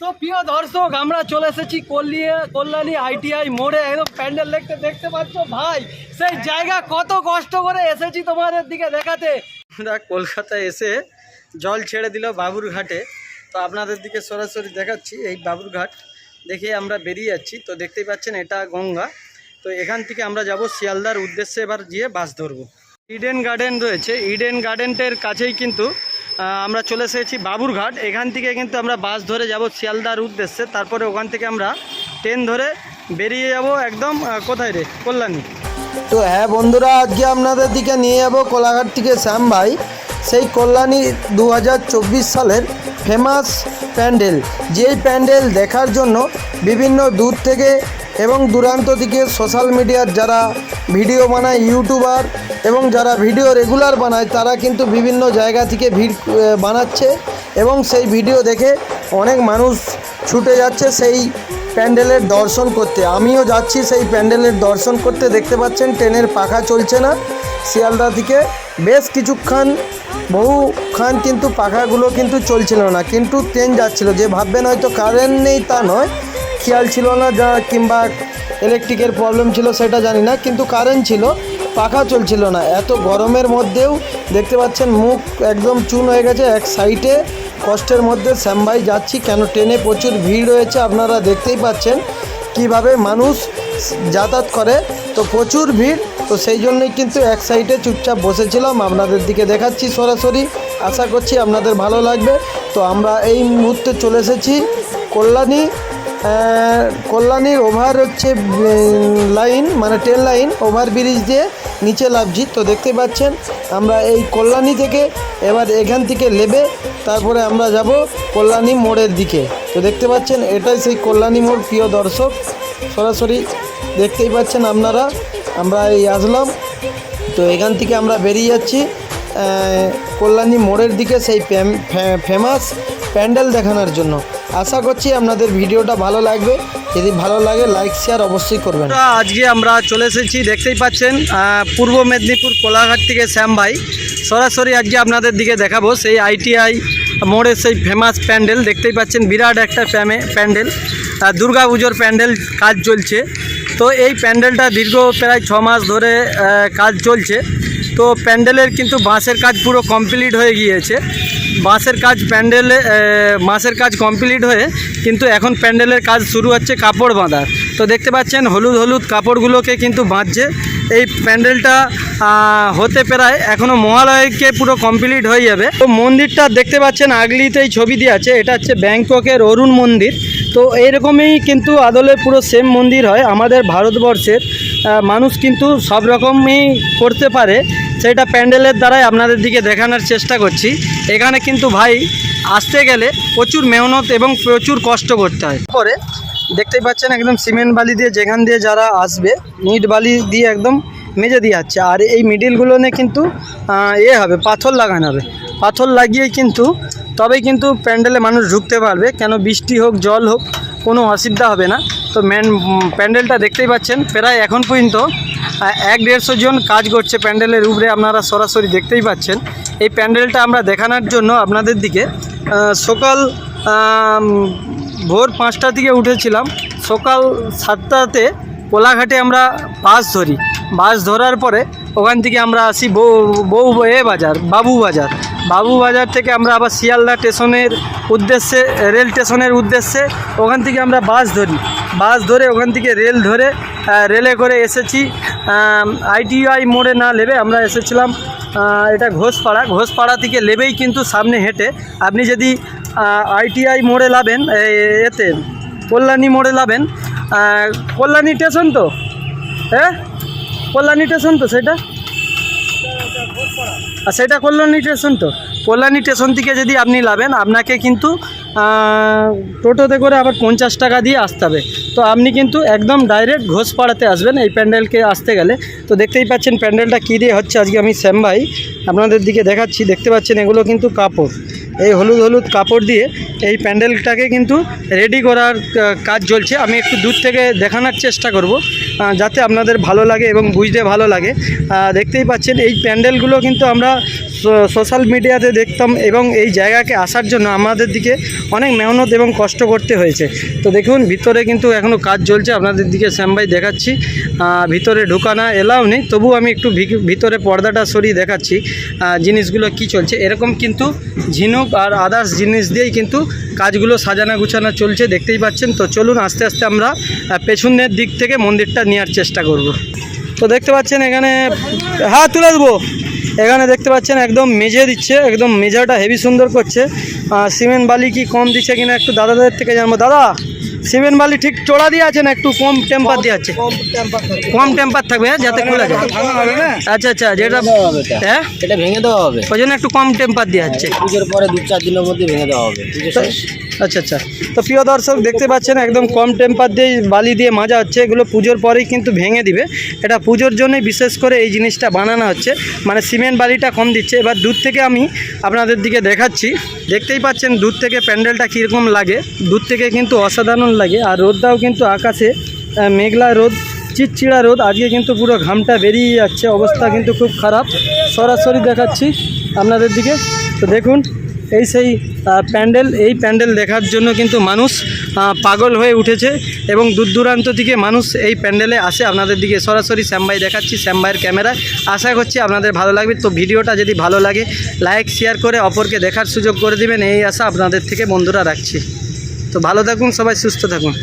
তো প্রিয় দর্শক, আমরা চলে এসেছি কল্লিয়া, কল্যাণী আইটিআই মোড়ে। একদম প্যান্ডেল দেখতে দেখতে পাচ্ছ ভাই, সেই জায়গা কত কষ্ট করে এসেছি তোমাদের দিকে দেখাতে। আমরা কলকাতায় এসে জল ছেড়ে দিল বাবুরঘাটে তো আপনাদের দিকে সরাসরি দেখাচ্ছি এই বাবুরঘাট দেখে আমরা বেরিয়ে যাচ্ছি। তো দেখতেই পাচ্ছেন, এটা গঙ্গা। তো এখান থেকে আমরা যাব শিয়ালদার উদ্দেশ্যে এবার গিয়ে বাস ধরবো। ইডেন গার্ডেন রয়েছে। ইডেন গার্ডেনটের কাছেই কিন্তু আমরা চলে এসেছি বাবুরঘাট। এখান থেকে কিন্তু আমরা বাস ধরে যাব শিয়ালদার উদ্দেশ্যে। তারপরে ওখান থেকে আমরা ট্রেন ধরে বেরিয়ে যাব একদম কোথায় রে? কল্যাণী। তো হ্যাঁ বন্ধুরা, আজকে আপনাদের দিকে নিয়ে যাব কোলাঘাট থেকে শ্যাম ভাই। সেই কল্যাণী দু হাজার চব্বিশ সালের ফেমাস প্যান্ডেল। যেই প্যান্ডেল দেখার জন্য বিভিন্ন দূর থেকে এবং দূরান্ত থেকে সোশ্যাল মিডিয়ার যারা ভিডিও বানায় ইউটিউবার এবং যারা ভিডিও রেগুলার বানায়, তারা কিন্তু বিভিন্ন জায়গা থেকে ভিড় বানাচ্ছে এবং সেই ভিডিও দেখে অনেক মানুষ ছুটে যাচ্ছে সেই প্যান্ডেলের দর্শন করতে। আমিও যাচ্ছি সেই প্যান্ডেলের দর্শন করতে। দেখতে পাচ্ছেন ট্রেনের পাখা চলছে না শিয়ালদা থেকে বেশ কিছুক্ষণ, বহুক্ষণ কিন্তু পাখাগুলো কিন্তু চলছিল না, কিন্তু ট্রেন যাচ্ছিল। যে ভাববেন হয়তো কারেন্ট নেই তা নয় খেয়াল ছিল না যা কিংবা ইলেকট্রিকের প্রবলেম ছিল সেটা জানি না, কিন্তু কারেন্ট ছিল, পাখা চলছিল না। এত গরমের মধ্যেও দেখতে পাচ্ছেন মুখ একদম চুন হয়ে গেছে, এক সাইডে কষ্টের মধ্যে শ্যামবাই যাচ্ছি, কেন ট্রেনে প্রচুর ভিড় রয়েছে আপনারা দেখতেই পাচ্ছেন কীভাবে মানুষ যাতায়াত করে, তো প্রচুর ভিড়, তো সেই জন্যই কিন্তু এক সাইডে চুপচাপ বসেছিলাম, আপনাদের দিকে দেখাচ্ছি সরাসরি, আশা করছি আপনাদের ভালো লাগবে। তো আমরা এই মুহূর্তে চলে এসেছি কল্যাণী কল্যাণীর ওভার হচ্ছে লাইন মানে ট্রেন লাইন, ওভার ব্রিজ দিয়ে নিচে লাভছি তো দেখতে পাচ্ছেন, আমরা এই কল্যাণী থেকে এবার এখান থেকে নেবে, তারপরে আমরা যাব কল্যাণী মোড়ের দিকে। তো দেখতে পাচ্ছেন, এটাই সেই কল্যাণী মোড়, প্রিয় দর্শক। সরাসরি দেখতেই পাচ্ছেন আপনারা, আমরা এই আসলাম। তো এখান থেকে আমরা বেরিয়ে যাচ্ছি কল্যাণী মোড়ের দিকে, সেই ফেমাস প্যান্ডেল দেখানোর জন্য। আশা করছি আপনাদের ভিডিওটা ভালো লাগবে। যদি ভালো লাগে লাইক শেয়ার অবশ্যই করবেন। আজকে আমরা চলে এসেছি, দেখতেই পাচ্ছেন পূর্ব মেদিনীপুর কোলাঘাট থেকে শ্যাম ভাই। সরাসরি আজকে আপনাদের দিকে দেখাবো সেই আইটিআই মোড়ের সেই ফেমাস প্যান্ডেল। দেখতেই পাচ্ছেন, বিরাট একটা প্যামে প্যান্ডেল দুর্গা পুজোর প্যান্ডেল কাজ চলছে। তো এই প্যান্ডেলটা দীর্ঘ প্রায় ছ মাস ধরে কাজ চলছে। তো প্যান্ডেলের কিন্তু বাঁশের কাজ পুরো কমপ্লিট হয়ে গিয়েছে। বাঁশের কাজ প্যান্ডেলে বাঁশের কাজ কমপ্লিট হয়ে কিন্তু এখন প্যান্ডেলের কাজ শুরু হচ্ছে কাপড় বাঁধার। তো দেখতে পাচ্ছেন হলুদ হলুদ কাপড়গুলোকে কিন্তু বাঁধছে। এই প্যান্ডেলটা হতে প্রায় এখনও মহালয়কে পুরো কমপ্লিট হয়ে যাবে। তো মন্দিরটা দেখতে পাচ্ছেন, আগলিতেই ছবি দিয়ে আছে। এটা হচ্ছে ব্যাংককের অরুণ মন্দির। তো এইরকমই কিন্তু আদলে পুরো সেম মন্দির হয় আমাদের ভারতবর্ষের। মানুষ কিন্তু সব রকমই করতে পারে। সেটা প্যান্ডেলের দ্বারাই আপনাদের দিকে দেখানোর চেষ্টা করছি। এখানে কিন্তু ভাই আসতে গেলে প্রচুর মেহনত এবং প্রচুর কষ্ট করতে হয়। পরে দেখতেই পাচ্ছেন একদম সিমেন্ট বালি দিয়ে যেখান দিয়ে যারা আসবে, ইট বালি দিয়ে একদম মেজে দিয়ে যাচ্ছে। আর এই মিডিলগুলো নিয়ে কিন্তু এ হবে, পাথর লাগানো হবে। পাথর লাগিয়েই কিন্তু, তবেই কিন্তু প্যান্ডেলে মানুষ ঢুকতে পারবে। কেন বৃষ্টি হোক, জল হোক, কোনো অসুবিধা হবে না। তো উম, প্যান্ডেলটা দেখতেই পাচ্ছেন। প্রায় এখন পর্যন্ত এক দেড়শো জন কাজ করছে প্যান্ডেলের উপরে আপনারা সরাসরি দেখতেই পাচ্ছেন। এই প্যান্ডেলটা আমরা দেখানোর জন্য আপনাদের দিকে সকাল ভোর পাঁচটা থেকে উঠেছিলাম। সকাল সাতটাতে কোলাঘাটে আমরা বাস ধরি। বাস ধরার পরে ওখান থেকে আমরা আসি বউ বউ এ বাজার বাবু বাজার। বাবু বাজার থেকে আমরা আবার শিয়ালদা স্টেশনের উদ্দেশ্যে, রেল স্টেশনের উদ্দেশ্যে ওখান থেকে আমরা বাস ধরি। বাস ধরে ওখান থেকে রেল ধরে রেলে করে এসেছি। আইটিআই মোড়ে না নেবে আমরা এসেছিলাম এটা ঘোষপাড়া। ঘোষপাড়া থেকে নেবেই কিন্তু সামনে হেঁটে। আপনি যদি আইটিআই মোড়ে লাবেন এতে, কল্যাণী মোড়ে লাবেন কল্যাণী স্টেশন তো? হ্যাঁ? কল্যাণী স্টেশন তো সেটা? আর সেটা কল্যাণী স্টেশন তো। কল্যাণী স্টেশন থেকে যদি আপনি লাভেন, আপনাকে কিন্তু টোটোতে করে আবার পঞ্চাশ টাকা দিয়ে আসতে হবে। তো আপনি কিন্তু একদম ডাইরেক্ট ঘোষপাড়াতে আসবেন, এই প্যান্ডেলকে আসতে গেলে। তো দেখতেই পাচ্ছেন প্যান্ডেলটা কী দিয়ে হচ্ছে, আজকে আমি শ্যাম ভাই আপনাদের দিকে দেখাচ্ছি। দেখতে পাচ্ছেন এগুলো কিন্তু কাপড়। এই হলুদ হলুদ কাপড় দিয়ে এই প্যান্ডেলটাকে কিন্তু রেডি করার কাজ চলছে। আমি একটু দূর থেকে দেখানোর চেষ্টা করব যাতে আপনাদের ভালো লাগে এবং বুঝতে ভালো লাগে। দেখতেই পাচ্ছেন, এই প্যান্ডেলগুলো কিন্তু আমরা সোশ্যাল মিডিয়াতে দেখতাম এবং এই জায়গাকে আসার জন্য আমাদের দিকে অনেক মেহনত এবং কষ্ট করতে হয়েছে। তো দেখুন, ভিতরে কিন্তু এখনও কাজ চলছে। আপনাদের দিকে শ্যামবাই দেখাচ্ছি। ভিতরে ঢুকানা এলাও নেই। তবু আমি একটু ভিতরে পর্দাটা সরিয়ে দেখাচ্ছি জিনিসগুলো কি চলছে। এরকম কিন্তু ঝিনুক আর আদার্স জিনিস দিয়েই কিন্তু কাজগুলো সাজানো গুছানো চলছে, দেখতেই পাচ্ছেন। তো চলুন আস্তে আস্তে আমরা পেছনের দিক থেকে মন্দিরটা নেওয়ার চেষ্টা করব। তো দেখতে পাচ্ছেন এখানে হ্যাঁ তুলে দেবো। এখানে দেখতে পাচ্ছেন একদম মেঝে দিচ্ছে, একদম মেজাটা হেভি সুন্দর করছে। সিমেন্ট বালি কি কম দিচ্ছে কিনা একটু দাদাদের থেকে জানব। দাদা সিমেন্ট বালি ঠিক চড়া দিয়ে আছে না একটু কম টেম্পার দিয়ে আছে? কম টেম্পার থাকবে। হ্যাঁ যাতে খোলা যায়। আচ্ছা আচ্ছা যেটা হ্যাঁ? এটা ভেঙে দেওয়া হবে। ওই জন্য একটু কম টেম্পার দিয়ে আছে। পুজোর পরে দু চার দিনের মধ্যে ভেঙে দেওয়া হবে। আচ্ছা আচ্ছা। তো প্রিয় দর্শক, দেখতে পাচ্ছেন একদম কম টেম্পার দিয়ে বালি দিয়ে মাজা হচ্ছে। এগুলো পুজোর পরেই কিন্তু ভেঙে দিবে। এটা পুজোর জন্যই বিশেষ করে এই জিনিসটা বানানো হচ্ছে। মানে সিমেন্ট বালিটা কম দিচ্ছে। এবার দূর থেকে আমি আপনাদের দিকে দেখাচ্ছি। দেখতেই পাচ্ছেন দূর থেকে প্যান্ডেলটা কীরকম লাগে। দূর থেকে কিন্তু অসাধারণ লাগে। আর রোদটাও কিন্তু আকাশে মেঘলা রোদ চিটচিড়া রোদ। আজকে কিন্তু পুরো ঘামটা বেরিয়ে যাচ্ছে। অবস্থা কিন্তু খুব খারাপ। সরাসরি দেখাচ্ছি আপনাদের দিকে। তো দেখুন, এই সেই প্যান্ডেল, এই প্যান্ডেল দেখার জন্য কিন্তু মানুষ পাগল হয়ে উঠেছে এবং দূর দূরান্ত থেকে মানুষ এই প্যান্ডেলে আসে আপনাদের দিকে। সরাসরি শ্যামবাই দেখাচ্ছি শ্যামবাইয়ের ক্যামেরায় আশা করছি আপনাদের ভালো লাগবে। তো ভিডিওটা যদি ভালো লাগে, লাইক, শেয়ার করে অপরকে দেখার সুযোগ করে দিবেন। এই আশা আপনাদের থেকে বন্ধুরা রাখছি। তো ভালো থাকুন, সবাই সুস্থ থাকুন।